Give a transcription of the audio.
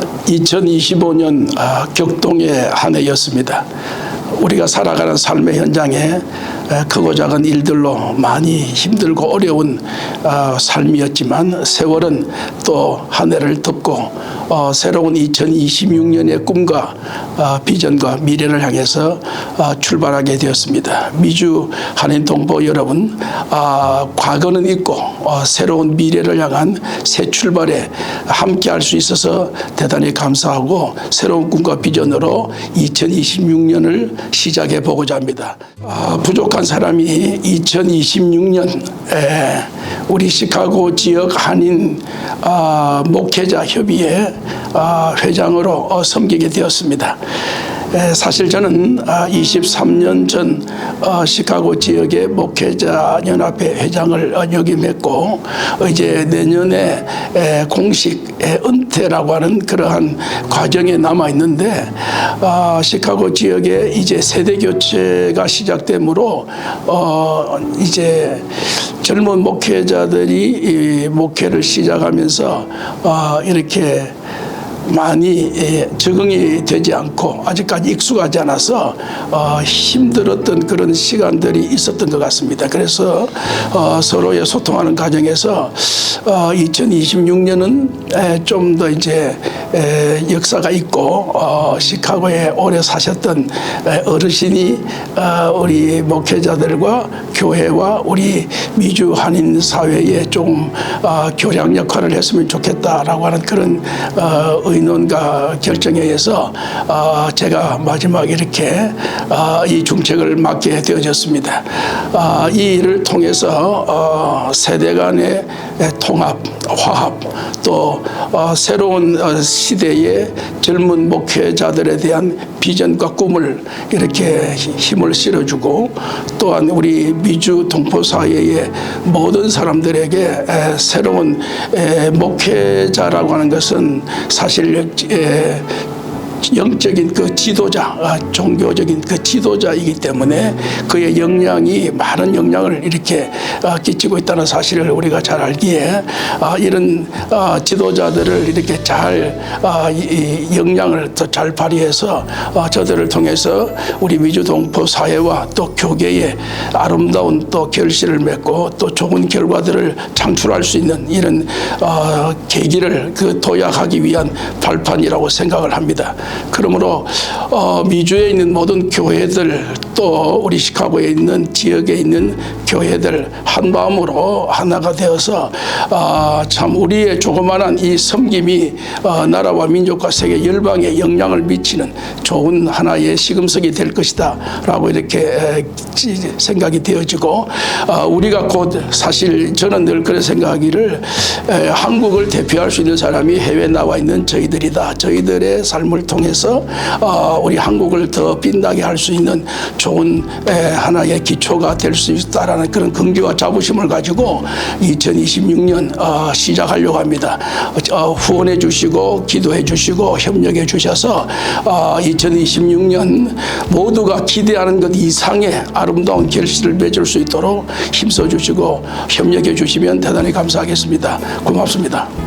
2025년 아, 격동의 한 해였습니다. 우리가 살아가는 삶의 현장에 에, 크고 작은 일들로 많이 힘들고 어려운 아, 삶이었지만 세월은 또 한 해를 덮고 어, 새로운 2026년의 꿈과 아, 비전과 미래를 향해서 아, 출발하게 되었습니다. 미주 한인 동포 여러분, 아, 과거는 있고 어, 새로운 미래를 향한 새 출발에 함께할 수 있어서 대단히 감사하고 새로운 꿈과 비전으로 2026년을 시작해 보고자 합니다. 아, 부족 한 사람이 2026년에 우리 시카고 지역 한인 아, 목회자 협의회 아, 회장으로 어, 섬기게 되었습니다. 에, 사실 저는 아, 23년 전 어, 시카고 지역의 목회자 연합회 회장을 어, 역임했고 어, 이제 내년에 에, 공식 에, 은퇴라고 하는 그러한 과정에 남아 있는데 아, 시카고 지역에 이제 세대 교체가 시작되므로 어, 이제 젊은 목회자들이 이 목회를 시작하면서 어, 이렇게 많이 예, 적응이 되지 않고 아직까지 익숙하지 않아서 어, 힘들었던 그런 시간들이 있었던 것 같습니다. 그래서 어, 서로의 소통하는 과정에서 어, 2026년은 좀 더 이제 에, 역사가 있고 어, 시카고에 오래 사셨던 에, 어르신이 어, 우리 목회자들과 교회와 우리 미주 한인 사회에 조금 어, 교량 역할을 했으면 좋겠다라고 하는 그런 어, 의논과 결정에 의해서 어, 제가 마지막 이렇게 어, 이 중책을 맡게 되어졌습니다. 어, 이 일을 통해서 어, 세대 간의 통합, 화합 또 어, 새로운 어, 시대의 젊은 목회자들에 대한 비전과 꿈을 이렇게 힘을 실어주고 또한 우리 미주 동포 사회의 모든 사람들에게 에, 새로운 에, 목회자라고 하는 것은 사실 에, 영적인 그 지도자, 아, 종교적인 그 지도자이기 때문에 그의 영향이 많은 영향을 이렇게 아, 끼치고 있다는 사실을 우리가 잘 알기에 아, 이런 아, 지도자들을 이렇게 잘 영향을 더 잘 발휘해서 아, 저들을 통해서 우리 미주 동포 사회와 또 교계에 아름다운 또 결실을 맺고 또 좋은 결과들을 창출할 수 있는 이런 어, 계기를 그 도약하기 위한 발판이라고 생각을 합니다. 그러므로 어, 미주에 있는 모든 교회들 또 우리 시카고에 있는 지역에 있는 교회들 한 마음으로 하나가 되어서 어, 참 우리의 조그마한 이 섬김이 어, 나라와 민족과 세계 열방에 영향을 미치는 좋은 하나의 시금석이 될 것이다라고 이렇게 생각이 되어지고 어, 우리가 곧 사실 저는 늘 그런 생각하기를 에, 한국을 대표할 수 있는 사람이 해외 나와 있는 저희들이다. 저희들의 삶을 통해서 어, 우리 한국을 더 빛나게 할 수 있는 좋은 에, 하나의 기초가 될 수 있다라는 그런 긍지와 자부심을 가지고 2026년 어, 시작하려고 합니다. 어, 후원해 주시고 기도해 주시고 협력해 주셔서 어, 2026년 모두가 기대하는 것 이상의 아름다운 결실을 맺을 수 있도록 힘써 주시고 협력해 주시면 대단히 감사하겠습니다. 고맙습니다.